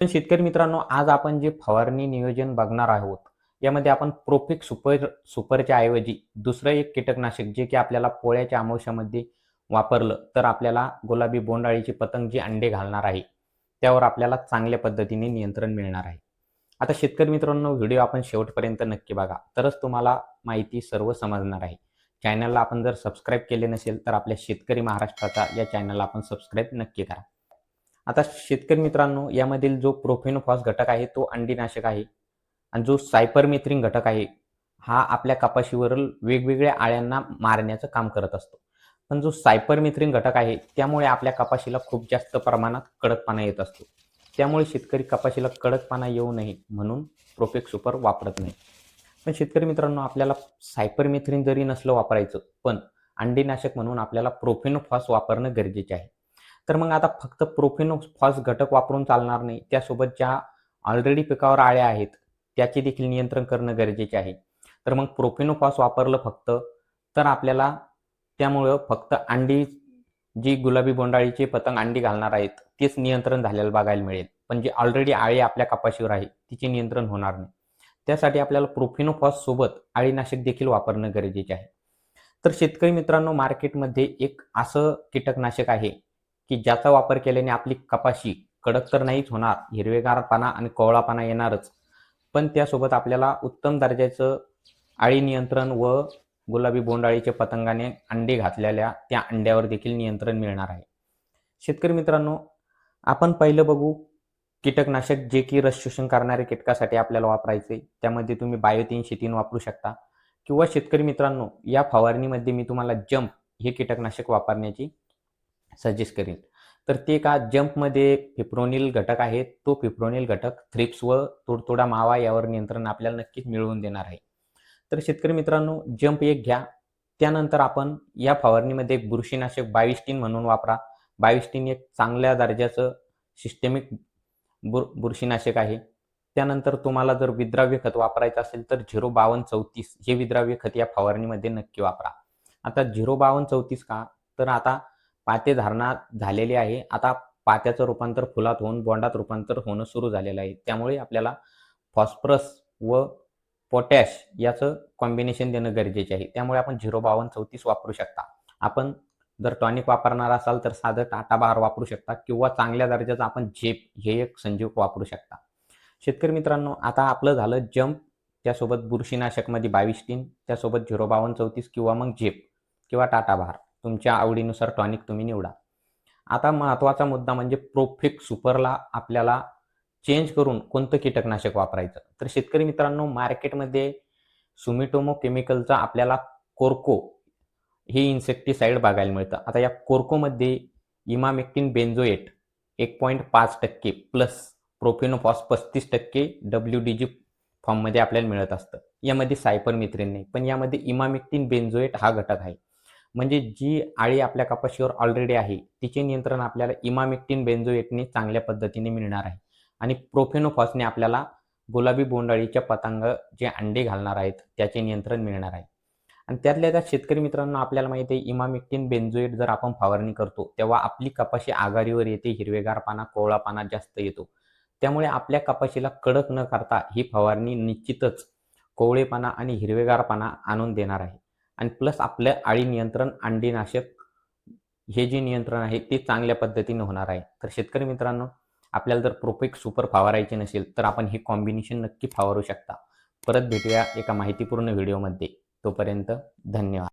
पण शेतकरी मित्रांनो आज आपण जे फवारणी नियोजन बघणार आहोत यामध्ये आपण प्रोफिक सुपर सुपरच्या ऐवजी दुसरं एक कीटकनाशक जे की आपल्याला पोळ्याच्या अमावश्यामध्ये वापरलं तर आपल्याला गुलाबी बोंडाळीची पतंग जी अंडे घालणार आहे त्यावर आपल्याला चांगल्या पद्धतीने नियंत्रण मिळणार आहे. आता शेतकरी मित्रांनो व्हिडिओ आपण शेवटपर्यंत नक्की बघा तरच तुम्हाला माहिती सर्व समजणार आहे. चॅनलला आपण जर सबस्क्राईब केले नसेल तर आपल्या शेतकरी महाराष्ट्राचा या चॅनलला आपण सबस्क्राईब नक्की करा. आता शेतकरी मित्रांनो यामधील जो प्रोफेनोफॉस घटक आहे तो अंडीनाशक आहे. आणि जो सायपरमेथ्रिन घटक आहे हा आपल्या कपाशीवरील वेगवेगळ्या आळ्यांना मारण्याचं काम करत असतो. पण जो सायपरमेथ्रिन घटक आहे त्यामुळे आपल्या कपाशीला खूप जास्त प्रमाणात कडकपणा येत असतो. त्यामुळे शेतकरी कपाशीला कडकपणा येऊ नये म्हणून प्रोफेक सुपर वापरत नाही. पण शेतकरी मित्रांनो आपल्याला सायपरमेथ्रिन जरी नसलं वापरायचं पण अंडीनाशक म्हणून आपल्याला प्रोफेनोफॉस वापरणं गरजेचे आहे. तर मग आता फक्त प्रोफेनोफॉस घटक वापरून चालणार नाही. त्यासोबत ज्या ऑलरेडी पिकावर आळ्या आहेत त्याचे देखील नियंत्रण करणं गरजेचे आहे. तर मग प्रोफेनोफॉस वापरलं फक्त तर आपल्याला त्यामुळं फक्त अंडी जी गुलाबी बोंडाळीचे पतंग अंडी घालणार आहेत तेच नियंत्रण झालेलं बघायला मिळेल. पण जे ऑलरेडी आळी आपल्या कपाशीवर आहे तिचे नियंत्रण होणार नाही. त्यासाठी आपल्याला प्रोफिनोफॉस सोबत आळीनाशक देखील वापरणं गरजेचे आहे. तर शेतकरी मित्रांनो मार्केटमध्ये एक असं कीटकनाशक आहे की ज्याचा वापर केल्याने आपली कपाशी कडक तर नाहीच होणार हिरवेगार पाना आणि कोवळापणा येणारच. पण त्यासोबत आपल्याला उत्तम दर्जाचं आळी नियंत्रण व गुलाबी बोंडाळीचे पतंगाने अंडे घातलेल्या त्या अंड्यावर देखील नियंत्रण मिळणार आहे. शेतकरी मित्रांनो आपण पहिलं बघू कीटकनाशक जे की रस शोषण करणाऱ्या कीटकासाठी आपल्याला वापरायचे. त्यामध्ये तुम्ही बायोतीन शेतीन वापरू शकता. किंवा शेतकरी मित्रांनो या फवारणीमध्ये मी तुम्हाला जंप हे कीटकनाशक वापरण्याची सजेस्ट करेल तर ते का जंपमध्ये फिप्रोनिल घटक आहे. तो फिप्रोनिल घटक थ्रिप्स व तुडतुडा मावा यावर नियंत्रण आपल्याला नक्कीच मिळवून देणार आहे. तर शेतकरी मित्रांनो जंप एक घ्या. त्यानंतर आपण या फवारणीमध्ये एक बुरशीनाशक बाविस्टीन म्हणून वापरा. बाविस्टीन एक चांगल्या दर्जाचं सिस्टेमिक बुर बुरशीनाशक आहे. त्यानंतर तुम्हाला जर विद्राव्य खत वापरायचं असेल तर झिरो बावन्न चौतीस हे विद्राव्य खत या फवारणीमध्ये नक्की वापरा. आता झिरो बावन्न चौतीस का? तर आता पाते धारणा झालेली आहे. आता पात्याचं रूपांतर फुलात होऊन बोंडात रूपांतर होणं सुरू झालेलं आहे. त्यामुळे आपल्याला फॉस्फरस व पोटॅश याचं कॉम्बिनेशन देणं गरजेचे आहे. त्यामुळे आपण झिरो बावन्न चौतीस वापरू शकता. आपण जर टॉनिक वापरणार असाल तर साधं टाटा बार वापरू शकता किंवा चांगल्या दर्जाचं आपण झेप हे एक संजीवक वापरू शकता. शेतकरी मित्रांनो आता आपलं झालं जंप. त्यासोबत बुरशीनाशकमध्ये बावीस टीन त्यासोबत झिरो बावन्न चौतीस किंवा मग झेप किंवा टाटा बार. तुमच्या आवडीनुसार टॉनिक तुम्ही निवडा. आता महत्त्वाचा मुद्दा म्हणजे प्रोफिक सुपरला आपल्याला चेंज करून कोणतं कीटकनाशक वापरायचं? तर शेतकरी मित्रांनो मार्केटमध्ये सुमिटोमो केमिकलचा आपल्याला कोरको हे इन्सेक्टिसाइड बघायला मिळतं. आता या कोर्कोमध्ये इमामेक्टिन बेन्झोएट एक पॉईंट पाच टक्के प्लस प्रोफिनोफॉस पस्तीस टक्के डब्ल्यू डी जी फॉर्ममध्ये आपल्याला मिळत असतं. यामध्ये सायपर मित्रिन नाही पण यामध्ये इमामेक्टिन बेन्झोएट हा घटक आहे. म्हणजे जी आळी आपल्या कपाशीवर ऑलरेडी आहे तिचे नियंत्रण आपल्याला इमामिक्टिन बेंझोएटने चांगल्या पद्धतीने मिळणार आहे. आणि प्रोफेनोफॉसने आपल्याला गुलाबी बोंडाळीच्या पतंग जे अंडे घालणार आहेत त्याचे नियंत्रण मिळणार आहे. आणि त्यातल्या त्या शेतकरी मित्रांनो आपल्याला माहिती आहे इमामिक्टिन बेंझोएट जर आपण फवारणी करतो तेव्हा आपली कपाशी आघाडीवर येते हिरवेगार पाना कोवळापाना जास्त येतो. त्यामुळे आपल्या कपाशीला कडक न करता ही फवारणी निश्चितच कोवळेपणा आणि हिरवेगारपणा आणून देणार आहे. आणि प्लस आपलं आळी नियंत्रण अंडीनाशक हे जे नियंत्रण आहे ते चांगल्या पद्धतीने होणार आहे. तर शेतकरी मित्रांनो आपल्याला जर प्रोपेक सुपर फवारायचे नसेल तर आपण हे कॉम्बिनेशन नक्की फवारू शकता. परत भेटूया एका माहितीपूर्ण व्हिडिओमध्ये तोपर्यंत धन्यवाद.